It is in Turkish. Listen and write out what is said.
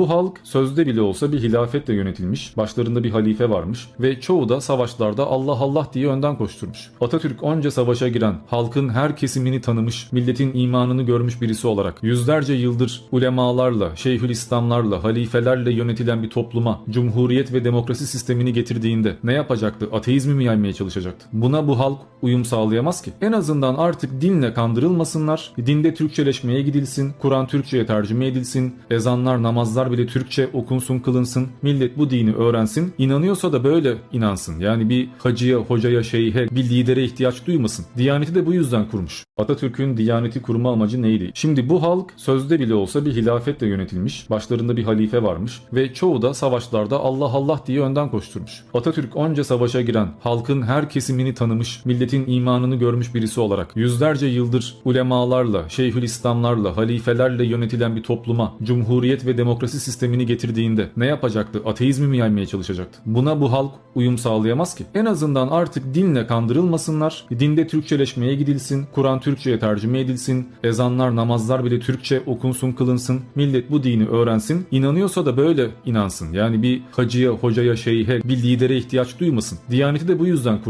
Bu halk sözde bile olsa bir hilafetle yönetilmiş, başlarında bir halife varmış ve çoğu da savaşlarda Allah Allah diye önden koşturmuş. Atatürk onca savaşa giren, halkın her kesimini tanımış, milletin imanını görmüş birisi olarak yüzlerce yıldır ulemalarla, şeyhülislamlarla, halifelerle yönetilen bir topluma cumhuriyet ve demokrasi sistemini getirdiğinde ne yapacaktı? Ateizmi mi yaymaya çalışacaktı? Buna bu halk uyum sağlayamaz ki. En azından artık dinle kandırılmasınlar, dinde Türkçeleşmeye gidilsin, Kur'an Türkçe'ye tercüme edilsin, ezanlar, namazlar bile Türkçe okunsun, kılınsın, millet bu dini öğrensin, inanıyorsa da böyle inansın. Yani bir hacıya, hocaya, şeyhe, bir lidere ihtiyaç duymasın. Diyaneti de bu yüzden kurmuş. Atatürk'ün Diyaneti kurma amacı neydi? Şimdi bu halk sözde bile olsa bir hilafetle yönetilmiş, başlarında bir halife varmış ve çoğu da savaşlarda Allah Allah diye önden koşturmuş. Atatürk onca savaşa giren, halkın her kesimini tanımış, milletin imanını görmüş birisi olarak yüzlerce yıldır ulemalarla, şeyhülislamlarla, halifelerle yönetilen bir topluma cumhuriyet ve demokrasi sistemini getirdiğinde ne yapacaktı? Ateizmi mi yaymaya çalışacaktı? Buna bu halk uyum sağlayamaz ki. En azından artık dinle kandırılmasınlar, dinde Türkçeleşmeye gidilsin, Kur'an Türkçe'ye tercüme edilsin, ezanlar, namazlar bile Türkçe okunsun, kılınsın, millet bu dini öğrensin, inanıyorsa da böyle inansın. Yani bir hacıya, hocaya, şeyhe, bir lidere ihtiyaç duymasın. Diyaneti de bu yüzden kurmuş.